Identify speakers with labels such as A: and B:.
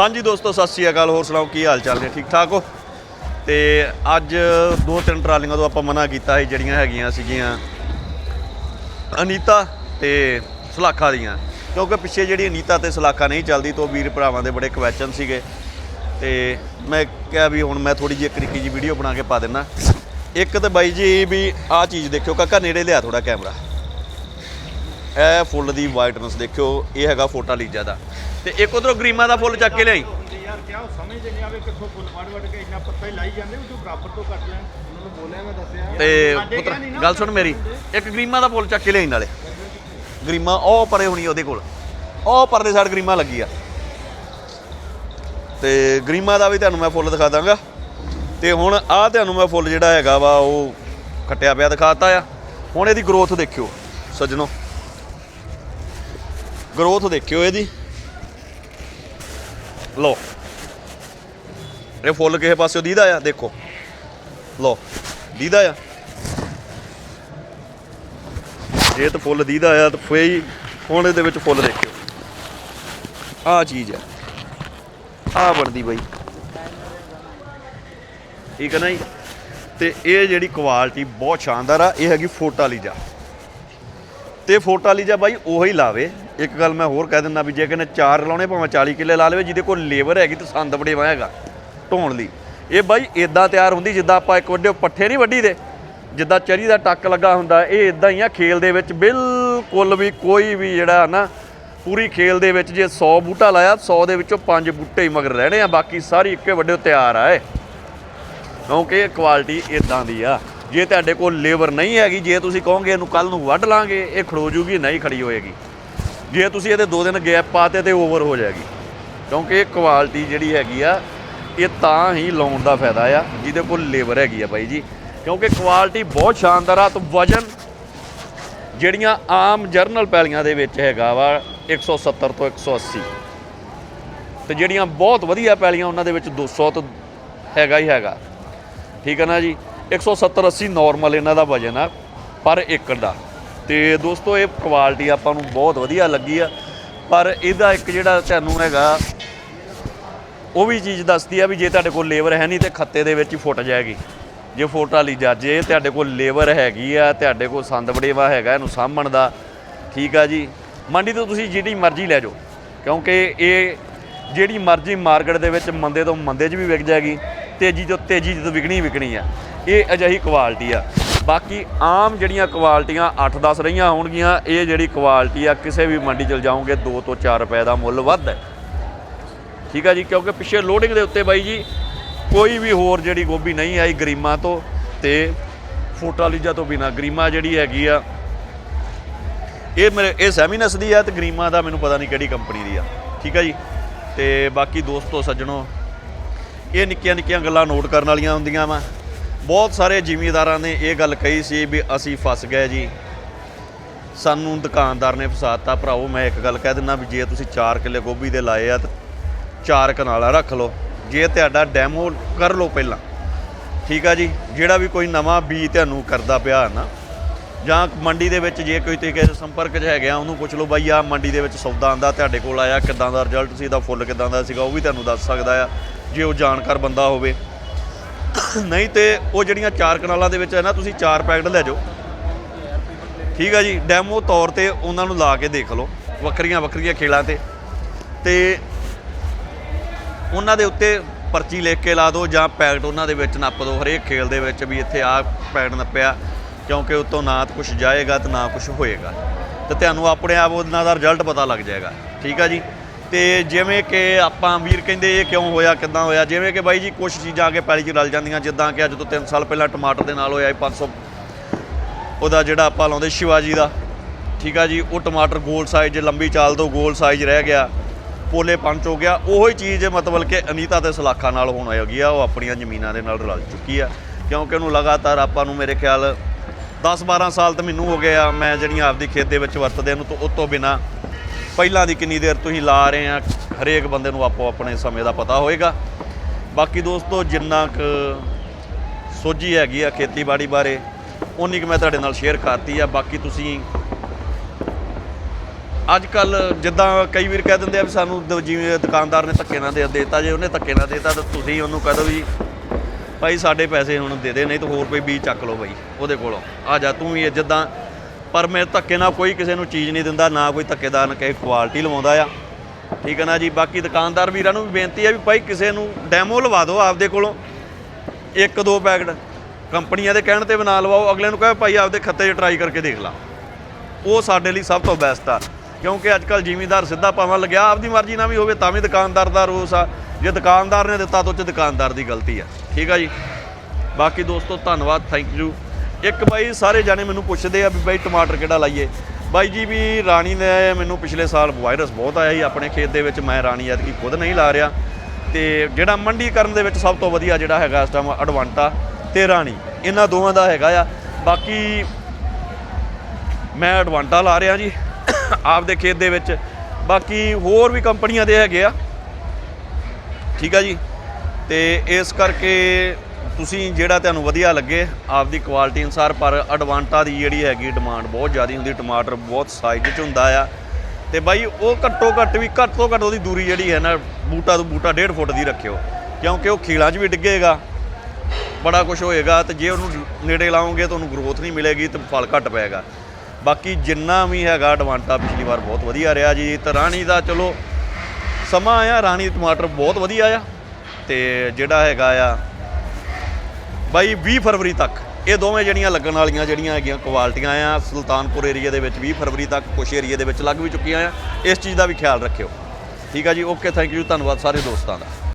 A: ਹਾਂਜੀ ਦੋਸਤੋ, ਸਤਿ ਸ਼੍ਰੀ ਅਕਾਲ। ਹੋਰ ਸੁਣਾਓ, ਕੀ ਹਾਲ ਚਾਲ ਨੇ? ਠੀਕ ਠਾਕ ਹੋ? ਤੇ ਅੱਜ ਦੋ ਤਿੰਨ ਟਰਾਲੀਆਂ ਤੋਂ ਆਪਾਂ ਮਨਾ ਕੀਤਾ ਸੀ, ਜਿਹੜੀਆਂ ਹੈਗੀਆਂ ਸੀਗੀਆਂ ਅਨੀਤਾ ਤੇ ਸਲਾਖਾ ਦੀਆਂ। ਕਿਉਂਕਿ ਪਿੱਛੇ ਜਿਹੜੀ ਅਨੀਤਾ ਤੇ ਸਲਾਖਾ ਨਹੀਂ ਚੱਲਦੀ, ਤੋਂ ਵੀਰ ਭਰਾਵਾਂ ਦੇ ਬੜੇ ਕੁਐਸਚਨ ਸੀਗੇ। ਤੇ ਮੈਂ ਕਿਹਾ ਵੀ ਹੁਣ ਮੈਂ ਥੋੜੀ ਜਿਹੀ ਇੱਕ ਨਿੱਕੀ ਜਿਹੀ ਵੀਡੀਓ ਬਣਾ ਕੇ ਪਾ ਦਿੰਨਾ। ਇੱਕ ਤੇ ਬਾਈ ਜੀ ਵੀ ਆਹ ਚੀਜ਼ ਦੇਖਿਓ, ਕਾਕਾ ਨੇੜੇ ਲਿਆ ਥੋੜਾ ਕੈਮਰਾ। ਇਹ ਫੁੱਲ ਦੀ ਵਾਈਟਨੈਸ ਦੇਖਿਓ, ਇਹ ਹੈਗਾ ਫੋਟਾ ਲੀਜਾ ਦਾ। ਤੇ ਇੱਕ ਉਧਰੋਂ ਗਰੀਮਾ ਦਾ ਫੁੱਲ ਚੱਕ ਕੇ ਲਿਆਈ।
B: ਯਾਰ ਕਿਆ ਉਹ ਸਮਝ ਨਹੀਂ ਆਵੇ ਕਿੱਥੋਂ ਫੁੱਲ ਵੜ ਵੜ ਕੇ ਇੰਨਾ ਪੱਤਾ ਹੀ ਲਾਈ ਜਾਂਦੇ ਉਹ ਬਰਾਬਰ ਤੋਂ ਕੱਟ ਲੈਣ ਉਹਨਾਂ ਨੂੰ ਬੋਲਿਆ ਮੈਂ ਦੱਸਿਆ।
A: ਤੇ
B: ਸਾਡੇ
A: ਪੁੱਤਰ ਗੱਲ ਸੁਣ ਮੇਰੀ। ਇੱਕ ਗਰੀਮਾ ਦਾ ਫੁੱਲ ਚੱਕ ਕੇ ਲਿਆਈ ਨਾਲੇ। ਗਰੀਮਾ ਉਹ ਪਰੇ ਹੋਣੀ ਉਹਦੇ ਕੋਲ। ਉਹ ਪਰਲੇ ਸਾਈਡ ਗਰੀਮਾ ਲੱਗੀ ਆ। ਤੇ ਗਰੀਮਾ ਦਾ ਵੀ ਤੁਹਾਨੂੰ ਮੈਂ ਫੁੱਲ ਦਿਖਾ ਦਾਂਗਾ। ਤੇ ਹੁਣ ਆਹ ਤੁਹਾਨੂੰ ਮੈਂ ਫੁੱਲ ਜਿਹੜਾ ਹੈਗਾ ਵਾ ਉਹ ਖੱਟਿਆ ਪਿਆ ਦਿਖਾਤਾ ਆ। ਹੁਣ ਇਹਦੀ ਗਰੋਥ ਦੇਖਿਓ ਸੱਜਣੋ। ਗਰੋਥ ਦੇਖਿਓ ਇਹਦੀ। ਲੋ ਇਹ ਫੁੱਲ ਕਿਸੇ ਪਾਸਿਓ ਦੀਦਾ ਆ, ਦੇਖੋ। ਲੋ ਦੀਦਾ ਆ। ਜੇ ਤਾਂ ਫੁੱਲ ਦੀਦਾ ਆ, ਤਾਂ ਫੇ ਹੁਣ ਇਹਦੇ ਵਿੱਚ ਫੁੱਲ ਦੇਖਿਓ। ਆਹ ਚੀਜ਼ ਆ। ਆਹ ਬਣਦੀ ਬਾਈ। ਠੀਕ ਹੈ ਨਾ ਜੀ? ਤੇ ਇਹ ਜਿਹੜੀ ਕੁਆਲਿਟੀ ਬਹੁਤ ਸ਼ਾਨਦਾਰ ਆ, ਇਹ ਹੈਗੀ ਫੋਟਾਲੀਜਾ ਤੇ ਫੋਟਾਲੀਜਾ ਬਾਈ ਉਹੀ ਲਾਵੇ। ਇੱਕ ਗੱਲ ਮੈਂ ਹੋਰ ਕਹਿ ਦਿੰਦਾ ਵੀ ਜੇ ਕਹਿੰਦੇ ਚਾਰ ਲਾਉਣੇ ਭਾਵੇਂ 40 ਕਿੱਲੇ ਲਾ ਲਵੇ, ਜਿਹਦੇ ਕੋਲ ਲੇਬਰ ਹੈਗੀ ਤੇ ਸੰਦ ਬੜੇਵਾ ਹੈਗਾ ਢੋਣ ਲਈ। ਇਹ ਬਾਈ ਇਦਾਂ ਤਿਆਰ ਹੁੰਦੀ ਜਿੱਦਾਂ ਆਪਾਂ ਇੱਕ ਵੱਡੇ ਪੱਠੇ ਨਹੀਂ ਵੱਢੀ ਦੇ, ਜਿੱਦਾਂ ਚਰੀ ਦਾ ਟੱਕ ਲੱਗਾ ਹੁੰਦਾ, ਇਹ ਇਦਾਂ ਹੀ ਆ ਖੇਲ ਦੇ ਵਿੱਚ। ਬਿਲਕੁਲ ਵੀ ਕੋਈ ਵੀ ਜਿਹੜਾ ਨਾ, ਪੂਰੀ ਖੇਲ ਦੇ ਵਿੱਚ ਜੇ 100 ਬੂਟਾ ਲਾਇਆ 100 ਦੇ ਵਿੱਚੋਂ 5 ਬੂਟੇ ਹੀ ਮਗਰ ਰਹਿਣੇ ਆ, ਬਾਕੀ ਸਾਰੀ ਇੱਕੇ ਵੱਡੇ ਤਿਆਰ ਆ ਇਹ। ਕਿਉਂਕਿ ਇਹ ਕੁਆਲਿਟੀ ਇਦਾਂ ਦੀ ਆ। ਜੇ ਤੁਹਾਡੇ ਕੋਲ ਲੇਬਰ ਨਹੀਂ ਹੈਗੀ, ਜੇ ਤੁਸੀਂ ਕਹੋਗੇ ਇਹਨੂੰ ਕੱਲ ਨੂੰ ਵੱਢ ਲਾਂਗੇ, ਇਹ ਖੜੋ ਜੂਗੀ, ਨਹੀਂ ਖੜੀ ਹੋਏਗੀ। ਜੇ ਤੁਸੀਂ ਇਹਦੇ ਦੋ ਦਿਨ ਗੈਪ ਪਾਤੇ ਤੇ ਓਵਰ ਹੋ ਜਾਏਗੀ। ਕਿਉਂਕਿ ਇਹ ਕੁਆਲਿਟੀ ਜਿਹੜੀ ਹੈਗੀ ਆ, ਇਹ ਤਾਂ ਹੀ ਲਾਉਣ ਦਾ ਫਾਇਦਾ ਆ, ਜਿਹਦੇ ਕੋਲ ਲੇਬਰ ਹੈਗੀ ਆ ਬਾਈ ਜੀ। ਕਿਉਂਕਿ ਕੁਆਲਿਟੀ ਬਹੁਤ ਸ਼ਾਨਦਾਰ ਆ, ਤੇ ਵਜਨ ਜਿਹੜੀਆਂ ਆਮ ਜਰਨਲ ਪੈਲੀਆਂ ਦੇ ਵਿੱਚ ਹੈਗਾ ਵਾ 170 ਤੋਂ 180 ਤੇ ਜਿਹੜੀਆਂ ਬਹੁਤ ਵਧੀਆ ਪੈਲੀਆਂ ਉਹਨਾਂ ਦੇ ਵਿੱਚ 200 ਤੋਂ ਹੈਗਾ ਹੀ ਹੈਗਾ। ਠੀਕ ਹੈ ਨਾ ਜੀ? 170 80 ਨਾਰਮਲ ਇਹਨਾਂ ਦਾ ਵਜਨ ਆ, ਪਰ ਏਕੜ ਦਾ। ਤੇ ਦੋਸਤੋ, ਇਹ ਕੁਆਲਿਟੀ ਆਪਾਂ ਨੂੰ ਬਹੁਤ ਵਧੀਆ ਲੱਗੀ ਆ। ਪਰ ਇਹਦਾ ਇੱਕ ਜਿਹੜਾ ਤੁਹਾਨੂੰ ਹੈਗਾ, ਉਹ ਵੀ ਚੀਜ਼ ਦੱਸਦੀ ਆ ਵੀ ਜੇ ਤੁਹਾਡੇ ਕੋਲ ਲੇਬਰ ਹੈ ਨਹੀਂ ਤੇ ਖੱਤੇ ਦੇ ਵਿੱਚ ਹੀ ਫੁੱਟ ਜਾਏਗੀ। ਜੇ ਫੋਟਾ ਲਈ ਜਾ ਜੇ ਤੁਹਾਡੇ ਕੋਲ ਲੇਬਰ ਹੈਗੀ ਆ, ਤੁਹਾਡੇ ਕੋਲ ਸੰਦ ਬੜੇਵਾ ਹੈਗਾ ਇਹਨੂੰ ਸਾਂਭਣ ਦਾ, ਠੀਕ ਆ ਜੀ? ਮੰਡੀ ਤੋਂ ਤੁਸੀਂ ਜਿਹੜੀ ਮਰਜ਼ੀ ਲੈ ਜਾਓ, ਕਿਉਂਕਿ ਇਹ ਜਿਹੜੀ ਮਰਜ਼ੀ ਮਾਰਕੀਟ ਦੇ ਵਿੱਚ ਮੰਦੇ ਤੋਂ ਮੰਦੇ 'ਚ ਵੀ ਵਿਕ ਜਾਏਗੀ, ਤੇਜ਼ੀ ਤੋਂ ਤੇਜ਼ੀ 'ਚ ਵਿਕਣੀ ਵਿਕਣੀ ਆ। ਇਹ ਅਜਿਹੀ ਕੁਆਲਿਟੀ ਆ। ਬਾਕੀ ਆਮ ਜਿਹੜੀਆਂ ਕੁਆਲਟੀਆਂ 8-10 ਰਹੀਆਂ ਹੋਣਗੀਆਂ, ਇਹ ਜਿਹੜੀ ਕੁਆਲਿਟੀ ਆ, ਕਿਸੇ ਵੀ ਮੰਡੀ ਚਲ ਜਾਓਗੇ 2 ਤੋਂ 4 ਰੁਪਏ ਦਾ ਮੁੱਲ ਵੱਧ ਹੈ। ਠੀਕ ਆ ਜੀ, ਕਿਉਂਕਿ ਪਿੱਛੇ ਲੋਡਿੰਗ ਦੇ ਉੱਤੇ ਬਾਈ ਜੀ, ਕੋਈ ਵੀ ਹੋਰ ਜਿਹੜੀ ਗੋਭੀ ਨਹੀਂ ਆਈ ਗਰੀਮਾ ਤੋਂ, ਤੇ ਫੋਟਾਲੀਜਾ ਤੋਂ ਬਿਨਾ ਗਰੀਮਾ ਜਿਹੜੀ ਹੈਗੀ ਆ, ਇਹ ਮੇਰੇ, ਇਹ ਸੈਮੀਨਸ ਦੀ ਆ ਤੇ ਗਰੀਮਾ ਦਾ ਮੈਨੂੰ ਪਤਾ ਨਹੀਂ ਕਿਹੜੀ ਕੰਪਨੀ ਦੀ ਆ। ਠੀਕ ਆ ਜੀ, ਤੇ ਬਾਕੀ ਦੋਸਤੋ, ਸੱਜਣੋ, ਇਹ ਨਿੱਕੀਆਂ ਨਿੱਕੀਆਂ ਗੱਲਾਂ ਨੋਟ ਕਰਨ ਵਾਲੀਆਂ ਹੁੰਦੀਆਂ ਵਾ। ਬਹੁਤ ਸਾਰੇ ਜ਼ਿਮੀਂਦਾਰਾਂ ਨੇ ਇਹ ਗੱਲ ਕਹੀ ਸੀ ਵੀ ਅਸੀਂ ਫਸ ਗਏ ਜੀ। ਸਾਨੂੰ ਦੁਕਾਨਦਾਰ ਨੇ ਫਸਾਤਾ। ਭਰਾਓ ਮੈਂ ਇੱਕ ਗੱਲ ਕਹਿ ਦਿੰਦਾ ਵੀ ਜੇ ਤੁਸੀਂ 4 ਕਿੱਲੇ ਗੋਭੀ ਦੇ ਲਾਏ ਆ ਤਾਂ ਚਾਰ ਕਨਾਲਾਂ ਰੱਖ ਲਓ। ਜੇ ਤੁਹਾਡਾ ਡੈਮੋ ਕਰ ਲਓ ਪਹਿਲਾਂ। ਠੀਕ ਆ ਜੀ? ਜਿਹੜਾ ਵੀ ਕੋਈ ਨਵਾਂ ਬੀਜ ਤੁਹਾਨੂੰ ਕਰਦਾ ਪਿਆ ਨਾ, ਜਾਂ ਮੰਡੀ ਦੇ ਵਿੱਚ ਜੇ ਕੋਈ ਤੇ ਕਿਸੇ ਸੰਪਰਕ 'ਚ ਹੈਗਾ ਉਹਨੂੰ ਪੁੱਛ ਲਓ, ਬਾਈ ਆ ਮੰਡੀ ਦੇ ਵਿੱਚ ਸੌਦਾ ਆਂਦਾ ਤੁਹਾਡੇ ਕੋਲ ਆਇਆ, ਕਿਦਾਂ ਦਾ ਰਿਜ਼ਲਟ ਸੀ ਦਾ ਫੁੱਲ ਕਿਦਾਂ ਦਾ ਸੀਗਾ, ਉਹ ਵੀ ਤੁਹਾਨੂੰ ਦੱਸ ਸਕਦਾ ਆ। ਜੇ ਉਹ ਜਾਣਕਾਰ ਬੰਦਾ ਹੋਵੇ ਨਹੀਂ ਤੇ ਉਹ ਜਿਹੜੀਆਂ ਚਾਰ ਕਨਾਲਾਂ ਦੇ ਵਿੱਚ ਹੈ ਨਾ, ਤੁਸੀਂ ਚਾਰ ਪੈਕਟ ਲੈ ਜਾਓ। ਠੀਕ ਆ ਜੀ, ਡੈਮੋ ਤੌਰ ਤੇ ਉਹਨਾਂ ਨੂੰ ਲਾ ਕੇ ਦੇਖ ਲਓ, ਵੱਖਰੀਆਂ ਵੱਖਰੀਆਂ ਖੇਲਾਂ ਤੇ। ਤੇ ਉਹਨਾਂ ਦੇ ਉੱਤੇ ਪਰਚੀ ਲਿਖ ਕੇ ਲਾ ਦਿਓ ਜਾਂ ਪੈਕਟ ਉਹਨਾਂ ਦੇ ਵਿੱਚ ਨੱਪ ਦਿਓ, ਹਰੇਕ ਖੇਲ ਦੇ ਵਿੱਚ ਵੀ ਇੱਥੇ ਆਹ ਪੈਕਟ ਨੱਪਿਆ, ਕਿਉਂਕਿ ਉਤੋਂ ਨਾ ਤਾਂ ਕੁਝ ਜਾਏਗਾ ਤੇ ਨਾ ਕੁਝ ਹੋਏਗਾ। ਤੇ ਤੁਹਾਨੂੰ ਆਪਣੇ ਆਪ ਉਹਨਾਂ ਦਾ ਰਿਜ਼ਲਟ ਪਤਾ ਲੱਗ ਜਾਏਗਾ। ਠੀਕ ਆ ਜੀ? ਤੇ ਜਿਵੇਂ ਕਿ ਆਪਾਂ ਵੀਰ ਕਹਿੰਦੇ ਇਹ ਕਿਉਂ ਹੋਇਆ, ਕਿੱਦਾਂ ਹੋਇਆ? ਜਿਵੇਂ ਕਿ ਬਾਈ ਜੀ ਕੁਝ ਚੀਜ਼ਾਂ ਆ ਕੇ ਪੈਲੀ 'ਚ ਰਲ ਜਾਂਦੀਆਂ, ਜਿੱਦਾਂ ਕਿ ਅੱਜ ਤੋਂ 3 ਸਾਲ ਪਹਿਲਾਂ ਟਮਾਟਰ ਦੇ ਨਾਲ ਹੋਇਆ ਸੀ। 500 ਉਹਦਾ ਜਿਹੜਾ ਆਪਾਂ ਲਾਉਂਦੇ ਸ਼ਿਵਾਜੀ ਦਾ, ਠੀਕ ਆ ਜੀ, ਉਹ ਟਮਾਟਰ ਗੋਲ ਸਾਈਜ਼ ਲੰਬੀ ਚਾਲ ਤੋਂ ਗੋਲ ਸਾਈਜ਼ ਰਹਿ ਗਿਆ, ਪੋਲੇ ਪੰਚ ਹੋ ਗਿਆ। ਉਹੋ ਹੀ ਚੀਜ਼ ਮਤਲਬ ਕਿ ਅਨੀਤਾ ਤੇ ਸਲਾਖਾ ਨਾਲ ਹੋਣ ਹੈਗੀ ਆ, ਉਹ ਆਪਣੀਆਂ ਜ਼ਮੀਨਾਂ ਦੇ ਨਾਲ ਰਲ ਚੁੱਕੀ ਆ। ਕਿਉਂਕਿ ਉਹਨੂੰ ਲਗਾਤਾਰ ਆਪਾਂ ਨੂੰ ਮੇਰੇ ਖਿਆਲ 10-12 ਸਾਲ ਤਾਂ ਮੈਨੂੰ ਹੋ ਗਏ ਆ, ਮੈਂ ਜਿਹੜੀਆਂ ਆਪਦੀ ਖੇਤ ਦੇ ਵਿੱਚ ਵਰਤਦੇ ਨੂੰ ਤੋਂ ਉਹ ਤੋਂ ਬਿਨਾ ਪਹਿਲਾਂ ਦੀ ਕਿੰਨੀ ਦੇਰ ਤੁਸੀਂ ਲਾ ਰਹੇ ਆ, ਹਰੇਕ ਬੰਦੇ ਨੂੰ ਆਪੋ ਆਪਣੇ ਸਮੇਂ ਦਾ ਪਤਾ ਹੋਏਗਾ। ਬਾਕੀ ਦੋਸਤੋ, ਜਿੰਨਾ ਕੁ ਸੋਝੀ ਹੈਗੀ ਆ ਖੇਤੀਬਾੜੀ ਬਾਰੇ ਉਨੀ ਕੁ ਮੈਂ ਤੁਹਾਡੇ ਨਾਲ ਸ਼ੇਅਰ ਕਰਤੀ ਆ। ਬਾਕੀ ਤੁਸੀਂ ਅੱਜ ਕੱਲ ਜਿੱਦਾਂ ਕਈ ਵਾਰ ਕਹਿ ਦਿੰਦੇ ਆ ਵੀ ਸਾਨੂੰ ਦ- ਜਿਵੇਂ ਦੁਕਾਨਦਾਰ ਨੇ ਧੱਕੇ ਨਾਲ ਦੇ ਦੇਤਾ, ਜੇ ਉਹਨੇ ਧੱਕੇ ਨਾਲ ਦੇਤਾ ਤਾਂ ਤੁਸੀਂ ਉਹਨੂੰ ਕਹਿ ਦਿਓ ਵੀ ਭਾਈ ਸਾਡੇ ਪੈਸੇ ਹੁਣ ਦੇ ਦੇ, ਨਹੀਂ ਤਾਂ ਹੋਰ ਕੋਈ ਬੀਜ ਚੱਕ ਲਓ ਬਾਈ, ਉਹਦੇ ਕੋਲੋਂ। ਆ ਜਾ, ਤੂੰ ਵੀ ਇਹ ਜਿੱਦਾਂ ਪਰ ਮੈਂ ਧੱਕੇ ਨਾਲ ਕੋਈ ਕਿਸੇ ਨੂੰ ਚੀਜ਼ ਨਹੀਂ ਦਿੰਦਾ, ਨਾ ਕੋਈ ਧੱਕੇਦਾਰ ਨਾ ਕਿਸੇ ਕੁਆਲਿਟੀ ਲਵਾਉਂਦਾ ਆ। ਠੀਕ ਹੈ ਨਾ ਜੀ? ਬਾਕੀ ਦੁਕਾਨਦਾਰ ਵੀਰਾਂ ਨੂੰ ਵੀ ਬੇਨਤੀ ਹੈ ਵੀ ਭਾਈ ਕਿਸੇ ਨੂੰ ਡੈਮੋ ਲਵਾ ਦਿਓ ਆਪਦੇ ਕੋਲੋਂ। ਇੱਕ ਦੋ ਪੈਕਟ ਕੰਪਨੀਆਂ ਦੇ ਕਹਿਣ ਤੇ ਬਣਾ ਲਵਾਓ, ਅਗਲੇ ਨੂੰ ਕਹੇ ਭਾਈ ਆਪਦੇ ਖੱਤੇ 'ਚ ਟਰਾਈ ਕਰਕੇ ਦੇਖ ਲਾ। ਉਹ ਸਾਡੇ ਲਈ ਸਭ ਤੋਂ ਬੈਸਟ ਆ, ਕਿਉਂਕਿ ਅੱਜ ਕੱਲ ਜ਼ਿਮੀਦਾਰ ਸਿੱਧਾ ਪਾਵਾਂ ਲੱਗਿਆ, ਆਪਦੀ ਮਰਜ਼ੀ ਨਾਲ ਵੀ ਹੋਵੇ ਤਾਂ ਵੀ ਦੁਕਾਨਦਾਰ ਦਾ ਰੋਸ ਆ। ਜੇ ਦੁਕਾਨਦਾਰ ਨੇ ਦਿੱਤਾ ਤਾਂ ਉਹ 'ਚ ਦੁਕਾਨਦਾਰ ਦੀ ਗਲਤੀ ਆ। ਠੀਕ ਆ ਜੀ? ਬਾਕੀ ਦੋਸਤੋ, ਧੰਨਵਾਦ ਥੈਂਕ ਯੂ ਇੱਕ ਬਾਈ ਸਾਰੇ ਜਾਣੇ ਮੈਨੂੰ ਪੁੱਛਦੇ ਆ ਵੀ ਬਾਈ ਟਮਾਟਰ ਕਿਹੜਾ ਲਾਈਏ? ਬਾਈ ਜੀ ਵੀ ਰਾਣੀ ਨੇ ਮੈਨੂੰ ਪਿਛਲੇ ਸਾਲ ਵਾਇਰਸ ਬਹੁਤ ਆਇਆ ਸੀ, ਆਪਣੇ ਖੇਤ ਦੇ ਵਿੱਚ ਮੈਂ ਰਾਣੀ ਐਤਕੀ ਖੁਦ ਨਹੀਂ ਲਾ ਰਿਹਾ। ਤੇ ਜਿਹੜਾ ਮੰਡੀਕਰਨ ਦੇ ਵਿੱਚ ਸਭ ਤੋਂ ਵਧੀਆ ਜਿਹੜਾ ਹੈਗਾ ਇਸ ਟਾਈਮ ਅਡਵਾਂਟਾ ਤੇ ਰਾਣੀ, ਇਹਨਾਂ ਦੋਵਾਂ ਦਾ ਹੈਗਾ ਆ। ਬਾਕੀ ਮੈਂ ਐਡਵਾਂਟਾ ਲਾ ਰਿਹਾ ਜੀ, ਆਪਦੇ ਖੇਤ ਦੇ ਵਿੱਚ। ਬਾਕੀ ਹੋਰ ਵੀ ਕੰਪਨੀਆਂ ਦੇ ਹੈਗੇ ਆ। ਠੀਕ ਆ ਜੀ। ਤੇ ਇਸ ਕਰਕੇ ਤੁਸੀਂ ਜਿਹੜਾ ਤੁਹਾਨੂੰ ਵਧੀਆ ਲੱਗੇ, ਆਪਦੀ ਕੁਆਲਿਟੀ ਅਨਸਾਰ, ਪਰ ਅਡਵਾਂਟਾ ਦੀ ਜਿਹੜੀ ਹੈਗੀ ਡਿਮਾਂਡ ਬਹੁਤ ਜ਼ਿਆਦਾ ਹੁੰਦੀ ਟਮਾਟਰ ਬਹੁਤ ਸਾਈਜ਼ 'ਚ ਹੁੰਦਾ ਆ। ਤੇ ਬਾਈ, ਉਹ ਘੱਟੋ ਘੱਟ ਵੀ, ਘੱਟ ਤੋਂ ਘੱਟ ਉਹਦੀ ਦੂਰੀ ਜਿਹੜੀ ਹੈ ਨਾ, ਬੂਟਾ ਤੋਂ ਬੂਟਾ 1.5 ਫੁੱਟ ਦੀ ਰੱਖਿਓ। ਕਿਉਂਕਿ ਉਹ ਖੀਲਾਂ 'ਚ ਵੀ ਡਿੱਗੇਗਾ, ਬੜਾ ਕੁਝ ਹੋਏਗਾ, ਤੇ ਜੇ ਉਹਨੂੰ ਨੇੜੇ ਲਾਓਗੇ ਤੁਹਾਨੂੰ ਗਰੋਥ ਨਹੀਂ ਮਿਲੇਗੀ ਤੇ ਫਲ ਘੱਟ ਪਏਗਾ। ਬਾਕੀ ਜਿੰਨਾ ਵੀ ਹੈਗਾ ਐਡਵਾਂਟਾ ਪਿਛਲੀ ਵਾਰ ਬਹੁਤ ਵਧੀਆ ਰਿਹਾ ਜੀ। ਤੇ ਰਾਣੀ ਦਾ ਚਲੋ, ਸਮਾਂ ਆ, ਰਾਣੀ ਟਮਾਟਰ ਬਹੁਤ ਵਧੀਆ ਆ। ਤੇ ਜਿਹੜਾ ਹੈਗਾ ਆ ਬਾਈ 20 ਫਰਵਰੀ ਤੱਕ। ਇਹ ਦੋਵੇਂ ਜਿਹੜੀਆਂ ਲੱਗਣ ਵਾਲੀਆਂ ਜਿਹੜੀਆਂ ਹੈਗੀਆਂ ਕੁਆਲਿਟੀਆਂ ਆ, ਸੁਲਤਾਨਪੁਰ ਏਰੀਆ ਦੇ ਵਿੱਚ 20 ਫਰਵਰੀ ਤੱਕ, ਕੁਛ ਏਰੀਆ ਦੇ ਵਿੱਚ ਲੱਗ ਵੀ ਚੁੱਕੀਆਂ ਆ। ਇਸ ਚੀਜ਼ ਦਾ ਵੀ ਖਿਆਲ ਰੱਖਿਓ। ਠੀਕ ਆ ਜੀ ਓਕੇ ਥੈਂਕ ਯੂ ਧੰਨਵਾਦ ਸਾਰੇ ਦੋਸਤਾਂ ਦਾ।